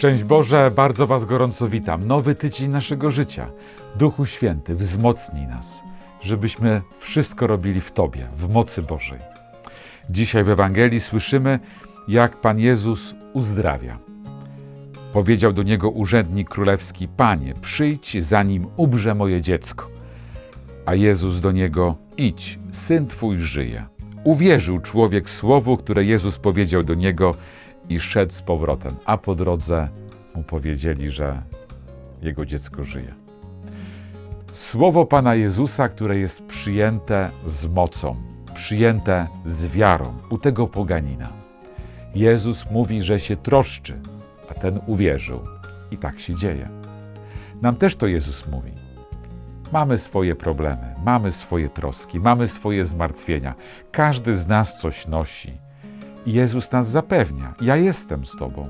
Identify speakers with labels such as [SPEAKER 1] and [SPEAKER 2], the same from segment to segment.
[SPEAKER 1] Szczęść Boże, bardzo Was gorąco witam. Nowy tydzień naszego życia. Duchu Święty, wzmocnij nas, żebyśmy wszystko robili w Tobie, w mocy Bożej. Dzisiaj w Ewangelii słyszymy, jak Pan Jezus uzdrawia. Powiedział do niego urzędnik królewski: Panie, przyjdź, zanim umrze moje dziecko. A Jezus do niego: Idź, syn twój żyje. Uwierzył człowiek słowu, które Jezus powiedział do niego i szedł z powrotem. A po drodze mu powiedzieli, że jego dziecko żyje. Słowo Pana Jezusa, które jest przyjęte z mocą, przyjęte z wiarą u tego poganina. Jezus mówi, że się troszczy, a ten uwierzył. I tak się dzieje. Nam też to Jezus mówi. Mamy swoje problemy, mamy swoje troski, mamy swoje zmartwienia. Każdy z nas coś nosi. Jezus nas zapewnia: Ja jestem z Tobą,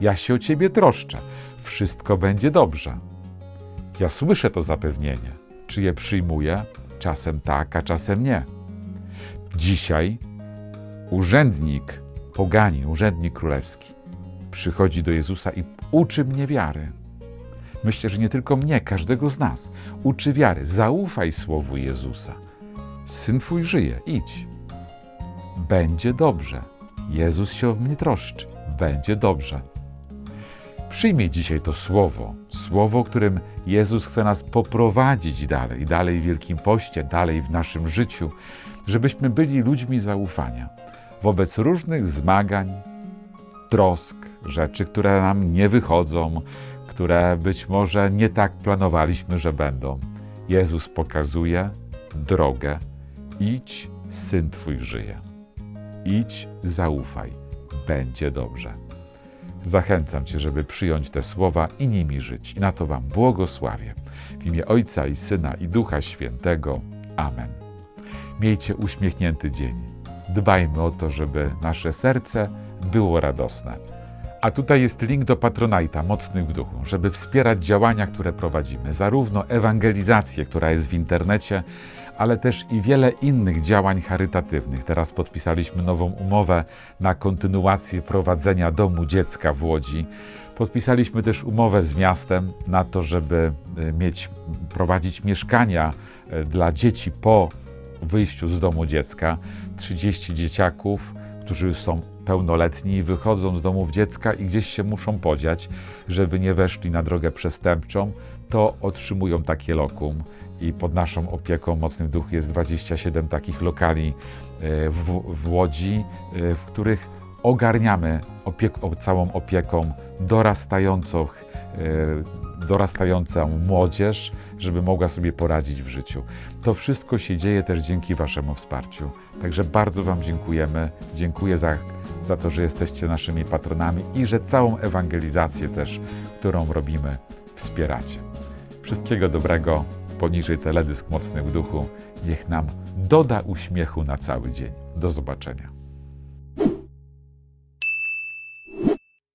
[SPEAKER 1] ja się o Ciebie troszczę, wszystko będzie dobrze. Ja słyszę to zapewnienie. Czy je przyjmuję? Czasem tak, a czasem nie. Dzisiaj urzędnik, poganin, urzędnik królewski, przychodzi do Jezusa i uczy mnie wiary. Myślę, że nie tylko mnie, każdego z nas. Uczy wiary. Zaufaj słowu Jezusa. Syn twój żyje, idź. Będzie dobrze. Jezus się o mnie troszczy. Będzie dobrze. Przyjmij dzisiaj to słowo, słowo, którym Jezus chce nas poprowadzić dalej, dalej w Wielkim Poście, dalej w naszym życiu, żebyśmy byli ludźmi zaufania wobec różnych zmagań, trosk, rzeczy, które nam nie wychodzą, które być może nie tak planowaliśmy, że będą. Jezus pokazuje drogę. Idź, syn twój żyje. Idź, zaufaj, będzie dobrze. Zachęcam Cię, żeby przyjąć te słowa i nimi żyć. I na to Wam błogosławię. W imię Ojca i Syna i Ducha Świętego. Amen. Miejcie uśmiechnięty dzień. Dbajmy o to, żeby nasze serce było radosne. A tutaj jest link do Patronite'a Mocnych w Duchu, żeby wspierać działania, które prowadzimy, zarówno ewangelizację, która jest w internecie, ale też i wiele innych działań charytatywnych. Teraz podpisaliśmy nową umowę na kontynuację prowadzenia domu dziecka w Łodzi. Podpisaliśmy też umowę z miastem na to, żeby y, mieć, prowadzić mieszkania y, dla dzieci po wyjściu z domu dziecka. 30 dzieciaków, którzy są pełnoletni wychodzą z domów dziecka i gdzieś się muszą podziać, żeby nie weszli na drogę przestępczą, to otrzymują takie lokum. I pod naszą opieką Mocnym Duch jest 27 takich lokali e, w, w Łodzi, e, w których ogarniamy opiek- całą opieką dorastającą, e, dorastającą młodzież, żeby mogła sobie poradzić w życiu. To wszystko się dzieje też dzięki Waszemu wsparciu. Także bardzo Wam dziękujemy. Dziękuję za, za to, że jesteście naszymi patronami i że całą ewangelizację też, którą robimy, wspieracie. Wszystkiego dobrego. Poniżej teledysk mocny w duchu. Niech nam doda uśmiechu na cały dzień. Do zobaczenia.